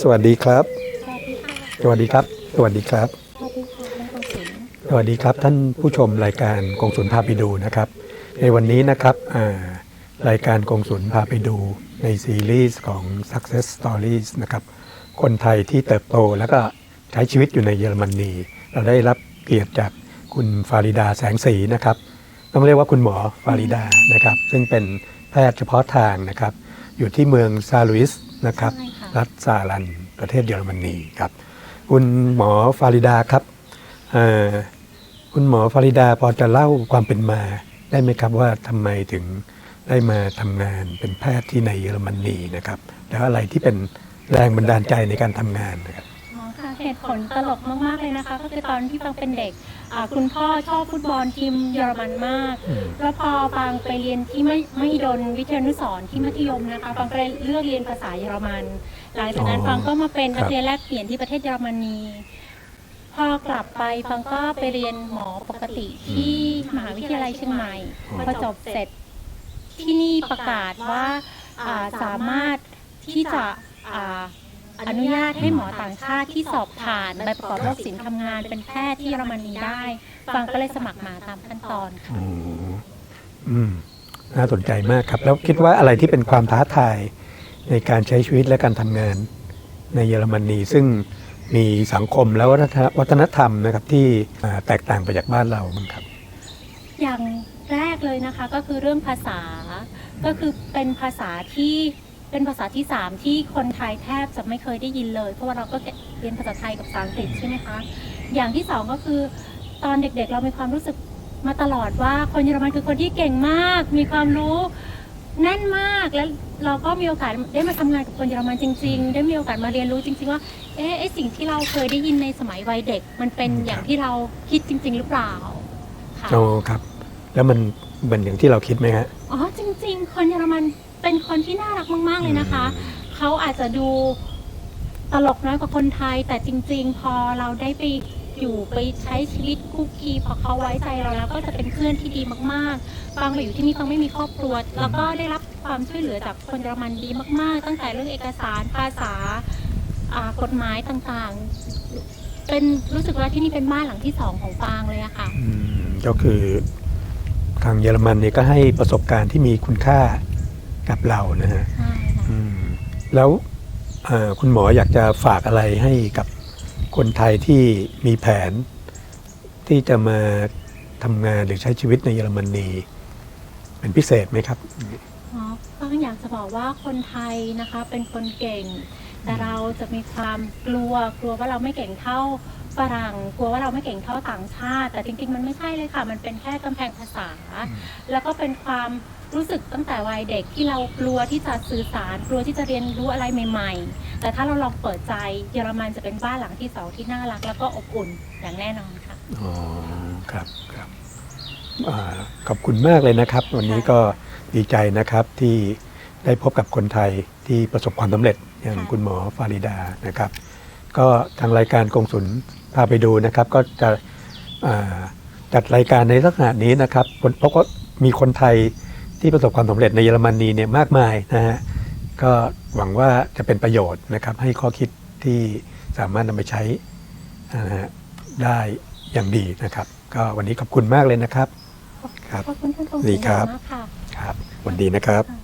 สวัสดีครับ สวัสดีครับ สวัสดีครับ สวัสดีครับท่านผู้ชมรายการกงสุลพาไปดูนะครับ ในวันนี้นะครับรายการกงสุลพาไปดูในซีรีส์ของ Success Stories นะครับ คนไทยที่เติบโตแล้วก็ใช้ชีวิตอยู่ในเยอรมนี เราได้รับเกียรติจากคุณฟาริดาแสงสีนะครับ ต้องเรียกว่าคุณหมอฟาริดานะครับ ซึ่งเป็นแพทย์เฉพาะทางนะครับ อยู่ที่เมืองซาลุิสนะครับ รัฐซาลันประเทศเยอรมนีครับ คุณหมอฟาริดาครับเอ่อคุณหมอฟาริดาพอจะเล่าความเป็นมาได้ไหมครับว่าทำไมถึงได้มาทำงานเป็นแพทย์ที่ในเยอรมนีนะครับ แล้วอะไรที่เป็นแรงบันดาลใจในการทำงานนะครับอ๋อค่ะเหตุผลตลกมาก ๆ เลยนะคะ ก็คือตอนที่ฟังเป็นเด็กอ่าคุณพ่อชอบฟุตบอลทีมเยอรมันมากอืมแล้วพอฟังไปเรียนที่ไม่ไม่ดนวิทยานุสรณ์ที่มัธยมนะคะฟังก็เลยเลือกเรียนภาษาเยอรมัน หลังจากนั้นอ๋อฟังก็มาเป็นครับนักเรียนแลกเปลี่ยนที่ประเทศเยอรมนี พอกลับไปฟังก็ไปเรียนหมอปกติที่มหาวิทยาลัยเชียงใหม่พอจบเสร็จที่นี่ประกาศว่าอ่าสามารถที่จะอ่าอนุญาตให้หมอต่างชาติที่สอบผ่านใบประกอบโรคศิลป์ทำงานเป็นแพทย์ที่เยอรมนีได้ ฟังก็เลยสมัครมาตามขั้นตอนค่ะอืมอืมน่าสนใจมากครับ แล้วคิดว่าอะไรที่เป็นความท้าทาย ในการใช้ชีวิตและการทำงานในเยอรมนีซึ่งมีสังคมและวัฒนธรรมนะครับที่แตกต่างไปจากบ้านเราบ้างครับ อย่างแรกเลยนะคะก็คือเรื่องภาษาก็คือเป็นภาษาที่เป็นภาษาที่สามที่คนไทยแทบจะไม่เคยได้ยินเลย เพราะว่าเราก็เรียนภาษาไทยกับภาษาอังกฤษใช่ไหมคะอย่างที่สองก็คือตอนเด็กๆ เรามีความรู้สึกมาตลอดว่าคนเยอรมันคือคนที่เก่งมาก มีความรู้ แน่นมากแล้วเราก็มีโอกาสได้มาทำงานกับคนเยอรมันจริง ๆ ได้มีโอกาสมาเรียนรู้จริง ๆ ว่าเอ๊ะไอสิ่งที่เราเคยได้ยินในสมัยวัยเด็ก มันเป็นอย่างที่เราคิดจริง ๆ หรือเปล่าค่ะโอ้ครับ แล้วมันเป็นอย่างที่เราคิดไหมฮะอ๋อจริง ๆ คนเยอรมันเป็นคนที่น่ารักมาก ๆ เลยนะคะ เขาอาจจะดูตลกน้อยกว่าคนไทย แต่จริง ๆ พอเราได้ไป อยู่ไปใช้ชีวิตคุกคีพอเขาไว้ใจเราแล้วก็จะเป็นเพื่อนที่ดีมากๆฟังมาอยู่ที่นี่ฟังไม่มีครอบครัว แล้วก็ได้รับความช่วยเหลือจากคนเยอรมันดีมาก ๆ ตั้งแต่เรื่องเอกสารภาษาอ่ากฎหมายต่างๆ เป็นรู้สึกว่าที่นี่เป็นบ้านหลังที่สองของฟางเลยอะค่ะอืมก็คือทางเยอรมันเนี่ยก็ให้ประสบการณ์ที่มีคุณค่ากับเรานะฮะใช่ค่ะอืมแล้วเอ่อคุณหมออยากจะฝากอะไรให้กับ คนไทยที่มีแผนที่จะมาทำงานหรือใช้ชีวิตในเยอรมนีเป็นพิเศษไหมครับอ๋อก็อยากจะบอกว่าคนไทยนะคะเป็นคนเก่ง แต่เราจะมีความกลัวกลัวว่าเราไม่เก่งเท่าฝรั่งกลัวว่าเราไม่เก่งเท่าต่างชาติ แต่จริงๆ มันไม่ใช่เลยค่ะ มันเป็นแค่กำแพงภาษา แล้วก็เป็นความ รู้สึกตั้งแต่วัยเด็กที่เรากลัวที่จะสื่อสาร กลัวที่จะเรียนรู้อะไรใหม่ ๆ แต่ถ้าเราลองเปิดใจเยอรมันจะเป็นบ้านหลังที่สองที่น่ารัก แล้วก็อบอุ่นอย่างแน่นอนค่ะอ๋อครับครับอขอบคุณมากเลยนะครับ วันนี้ก็ดีใจนะครับที่ได้พบกับคนไทยที่ประสบความสำเร็จอย่างคุณหมอฟาริดานะครับ ก็ทางรายการกงสุลพาไปดูนะครับ ก็จะจัดรายการในลักษณะนี้นะครับเพราะว่ามีคนไทย ที่ประสบความสำเร็จในเยอรมนีเนี่ยมากมายนะฮะก็หวังว่าจะเป็นประโยชน์นะครับให้ข้อคิดที่สามารถนำไปใช้นะฮะได้อย่างดีนะครับ ก็วันนี้ขอบคุณมากเลยนะครับ ครับขอบคุณท่านกงดีสุลครับมากค่ะครับสวัสดีนะครับค่ะ